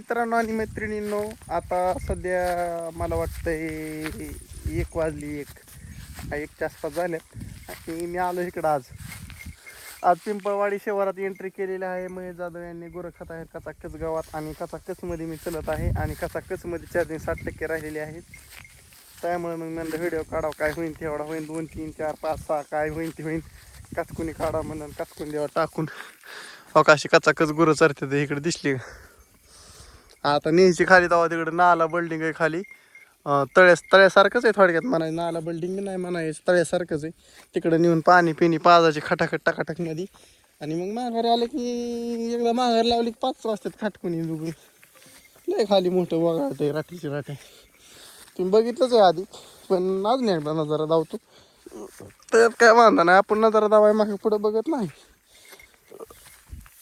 मित्रांनो आणि मैत्रिणींनो आता सध्या मला वाटतंय एक वाजली एक. एकच्या आसपास झाल्यात आणि मी आलो इकडं आज. आज पिंपळवाडी शहरात एंट्री केलेली आहे महेश जाधव यांनी. गोरखत आहे कचाकच गावात आणि कचाकचमध्ये मी चलत आहे आणि कचाकचमध्ये चार्जिंग साठ टक्के राहिलेली आहेत. त्यामुळे मग म्हणलं व्हिडिओ काढावं काय होईन तेवढा होईन. दोन तीन चार पाच सहा काय होईन ते होईन. काचकुनी काढा म्हणून काचकुन देवा टाकून. अवकाशी कचाकच गुरं चरते इकडे दिसली. आता न्यायची खाली तेव्हा तिकडे नाला बिल्डिंग आहे खाली. तळ्यास तळ्या तळ्यासारखंच आहे थोडक्यात म्हणायचं. नाला बिल्डिंग नाही म्हणायचं तळ्यासारखंच आहे. तिकडे नेऊन पाणी पिणी पाजाची खटाखट टाकाटकमध्ये आणि मग माघारी आलं की एकदा माघारी लावली की पाच वाजतात खाटकुनी दुगून लय खाली मोठं वगाळते राठीची राठी तुम्ही बघितलंच आहे आधी पण आज नाही एकदा नजरा धावतो. त्यात काय वांधा नाही आपण नजरा धावाय मागे पुढं बघत नाही.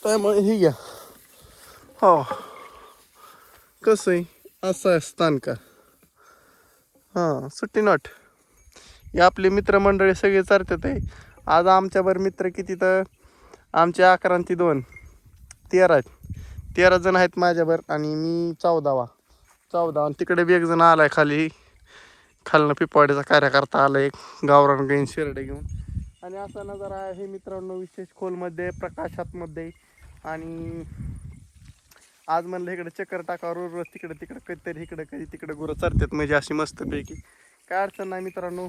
त्यामुळे हे घ्या. हो. कसं आहे? असं आहे स्थान का हां सुट्टी नॉट हे आपले मित्रमंडळी सगळे चालतात आहे. आज आमच्यावर मित्र किती तर? आमचे अकरा ते दोन. तेरा आहेत. तेरा जण आहेत माझ्यावर आणि मी चौदावा. चौदा आणि तिकडे बी एक जण आहे खाली. खालनं पिपवाडीचा कार्यकर्ता आला एक गावरान गाईन शिरडे घेऊन. आणि असा नजारा आहे मित्रांनो विशेष खोलमध्ये प्रकाशातमध्ये आणि आज म्हणलं इकडे चक्कर टाका रोज रोज तिकडे तिकडे कधीतरी इकडे कधी तिकडे गुरं चरतात म्हणजे अशी मस्तपैकी. काय अडचण नाही मित्रांनो.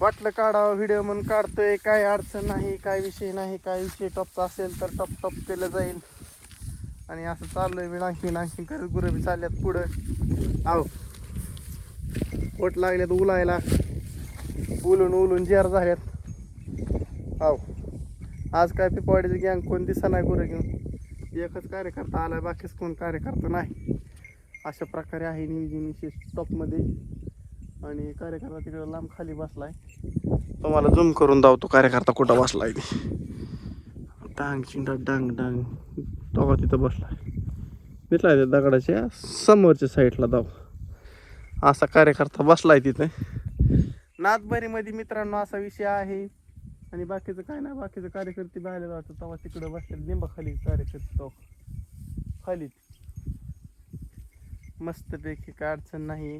वाटलं काढावं व्हिडिओ म्हणून काढतोय. काय अडचण नाही काय विषय नाही काय विषय टॉपचा असेल तर टॉप टॉप केलं जाईल. आणि असं चाललंय मी आणखी आणखी करत गुरं बी चालल्यात पुढं. आहो. पोट लागल्यात उलायला. उलून उलून जेर झाल्यात. आहो. आज काय पिपवाडीचं गँग कोण दिसा नाही गुरं घेऊन? एकच कार्यकर्ता आला बाकीच कोण कार्यकर्ता नाही. अशा प्रकारे आहे नियोजन विशेष टॉपमध्ये आणि कार्यकर्ता तिकडे लांब खाली बसलाय. तुम्हाला झूम करून दावतो कार्यकर्ता कुठं बसलाय ते. डांग चिंडा डांग डांग. तेव्हा तिथं बसलाय. दिसलाय त्या दगडाच्या समोरच्या साईडला दाव असा कार्यकर्ता बसलाय तिथे. नाथबरीमध्ये मित्रांनो असा विषय आहे. आणि बाकीचं काय नाही बाकीचं कार्यकर्ते बाहेर जातात तेव्हा तिकडं बसतात लिंबाखाली कार्यकर्ते तो. खाली मस्तपैकी काय अडचण नाही.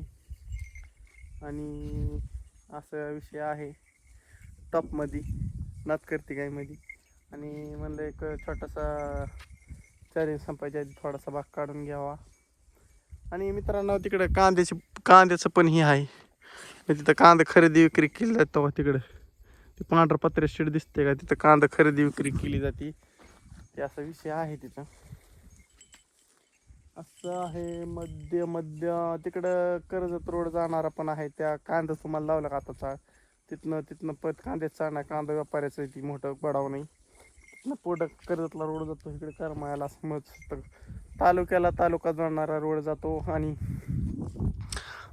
आणि असा विषय आहे. टॉपमध्ये नातकर्तिकाईमध्ये आणि म्हणलं एक छोटासा चारी संपायच्या आधी थोडासा भाग काढून घ्यावा. आणि मित्रांनो तिकडं कांद्याची कांद्याचं पण हे आहे. तिथं कांदा खरेदी विक्री केली जाते तेव्हा तिकडं. ते पांढरं पत्रे शेड दिसते का? तिथं कांदा खरेदी विक्री केली जाते. ते असा विषय आहे तिथं. असं आहे मध्य मध्य. तिकडं कर्जत रोड जाणारा पण आहे. त्या कांदा तुम्हाला लावला का आता चाळ तिथनं तिथनं पत कांद्यात चालणार कांदा व्यापाऱ्याचं आहे ती मोठं बडाव नाही. तिथनं पुढं कर्जतला रोड जातो इकडे करमायाला समज तालुक्याला तालुका जाणारा रोड जातो आणि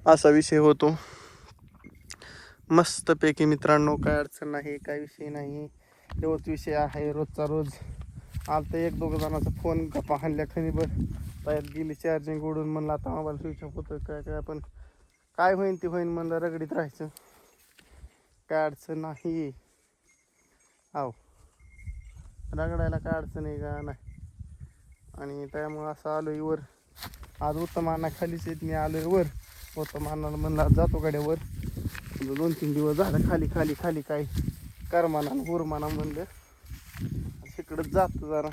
असा विषय होतो. मस्तपैकी मित्रांनो काय अडचण नाही काय विषय नाही. एवढंच विषय आहे रोजचा रोज. आता एक दोघं जणांचा फोन गप्पा हाणल्या खरी बर त्यात गेली चार्जिंग उडून म्हणलं आता मोबाईल स्विच ऑफ होतं काय काय पण काय होईन ते होईन म्हणलं रगडीत राहायचं. काय अडचण नाही. आव. रगडायला काय अडचण आहे का? नाही. आणि त्यामुळं असं आलो वर. आज उत्तमाना खालीच येत मी आलो वर. उत्तमानाला म्हणलं आज जातो गाड्यावर म्हणलं दोन तीन दिवस झालं खाली खाली खाली काय करमाना गुरमाना म्हणलं. तिकडं जातो जरा.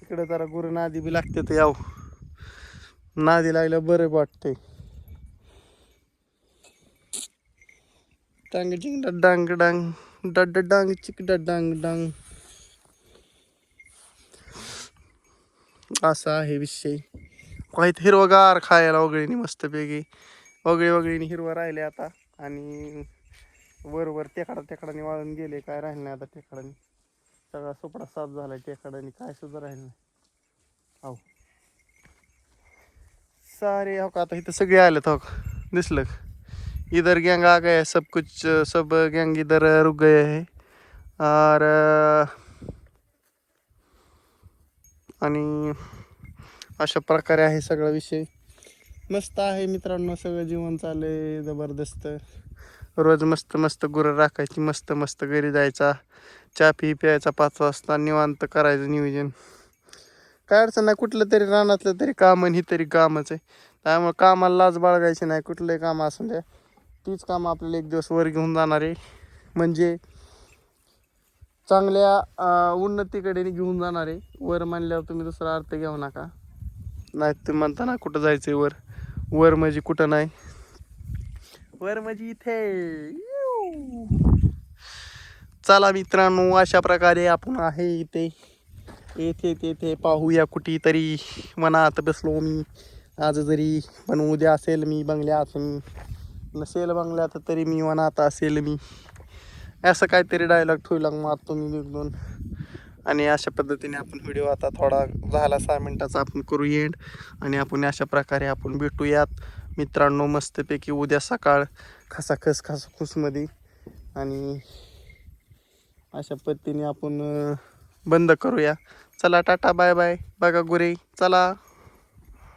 तिकडे जरा गुरु नादी बी लागते तर याव. नादी लागल्या बरं वाटते डांग चिंग डांग डांग. डड डांग चिक डांग डांग. असा आहे विषय. काहीत हिरवगार खायला वगळीनी मस्तपैकी. वगळी वगळीने हिरवं राहिले आता. आणि वर वर टेकडा टेकडाने वाळून गेले. काय राहिलं नाही आता टेकडाने सगळा सोपडा साफ झालाय टेकडाने काय सुद्धा राहिलं नाही. हो सारे हो का आता इथं सगळे आलेत हो का? दिसलं इधर गैंग आ गए सब कुछ सब गैंग इधर रुक गए हैं. और आणि अशा प्रकारे आहे सगळा विषय. मस्त आहे मित्रांनो सगळं जीवन चाललंय जबरदस्त. रोज मस्त मस्त गुरं राखायची मस्त मस्त घरी जायचा चहा पी प्यायचा पाच वाजता निवांत करायचं नियोजन. काय अडचण नाही कुठलं तरी रानातलं तरी काम आणि ही तरी कामच आहे. त्यामुळे कामाला लाज बाळगायची नाही कुठलंही काम असून द्या. तीच कामं आपल्याला एक दिवस वर घेऊन जाणार आहे. म्हणजे चांगल्या उन्नतीकडे घेऊन जाणार आहे. वर म्हणल्यावर तुम्ही दुसरा अर्थ घेऊ नका. नाही तुम्ही म्हणता ना कुठं जायचं आहे वर? वर म्हणजे कुठं नाही. वर म्हणजे इथे. चला मित्रांनो अशा प्रकारे आपण आहे इथे. येथे तेथे पाहूया कुठेतरी मनात बसलो मी. आज जरी पण उद्या असेल मी बंगल्यात मी नसेल बंगल्यात तरी मी मनात असेल मी. असं काहीतरी डायलॉग ठेवला मारतो मी एक दोन आणि अशा पद्धतीने आपण व्हिडिओ आता थोडा झाला सहा मिनटाचा आपण करू एंड आणि आपण अशा प्रकारे आपण भेटूयात. मित्रांनो मस्तपैकी उद्या सकाळ खसाखस खसाखुसमध्ये. आणि अशा पद्धतीने आपण बंद करूया. चला टाटा बाय बाय बघा गुरे. चला.